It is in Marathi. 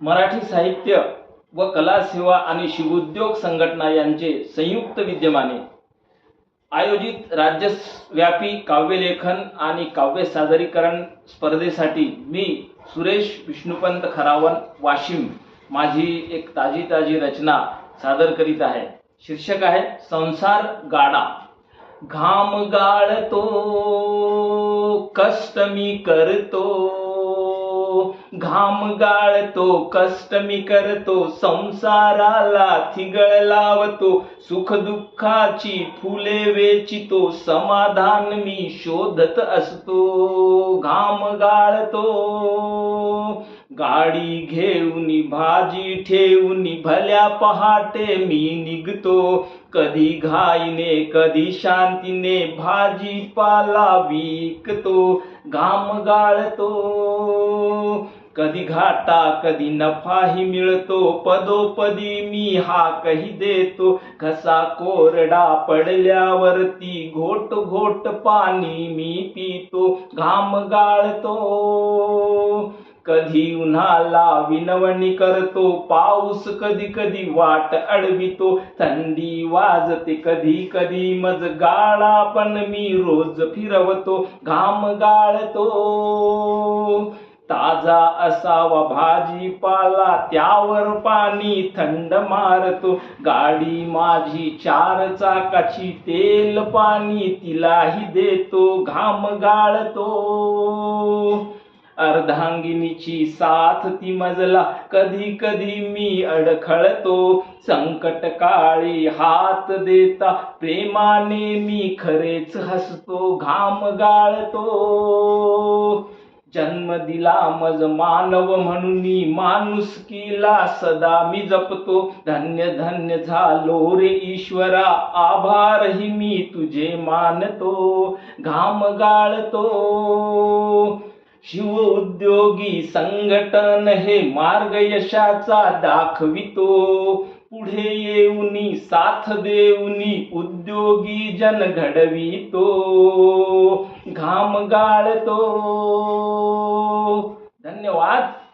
मराठी साहित्य व कला सेवा आणि शिवोद्योग संघटना यांचे संयुक्त विद्यमाने आयोजित राज्यव्यापी काव्यलेखन आणि काव्य सादरीकरण स्पर्धेसाठी मी सुरेश विष्णुपंत खरावन वाशिम माझी एक ताजी ताजी रचना सादर करीत आहे. शीर्षक आहे संसार गाडा. घाम गाळतो कष्ट मी करतो. घाम गाळतो कष्ट मी करतो संसाराला थिगळ लावतो सुख दुःखाची फुले वेचितो समाधान मी शोधत असतो. घाम गाळतो गाडी घेऊन भाजी ठेवून भल्या पहाटे मी निघतो. कधी घाईने कधी शांतीने भाजीपाला विकतो. घाम गाळतो. कधी घाटा कधी नफाही मिळतो. पदोपदी मी हाकही देतो. घसा कोरडा पडल्यावरती घोट घोट पाणी मी पितो. घाम गाळतो. कधी उन्हाला विनवणी करतो. पाऊस कधी कधी वाट अडवितो. थंडी वाजते कधी कधी मज गाळा पण मी रोज फिरवतो. घाम गाळतो. ताजा असावा भाजीपाला त्यावर पाणी थंड मारतो. गाडी माझी चार चाकाची तेल पाणी तिलाही देतो घाम गाळतो. अर्धांगिनीची साथ ती मजला कधी कधी मी अडखळतो. संकट काळी हात देता प्रेमाने मी खरेच हसतो घाम गाळतो. जन्म दिला मज मानव म्हणून माणुसकीला सदा. मी जपतो धन्य धन्य झालो रे ईश्वरा. आभारही मी तुझे मानतो घाम गाळतो. शिव उद्योगी संघटन हे मार्ग यशाचा दाखवितो. पुढे येऊनी साथ देऊनी उद्योगी जन घडवितो. घाम गाळतो धन्यवाद.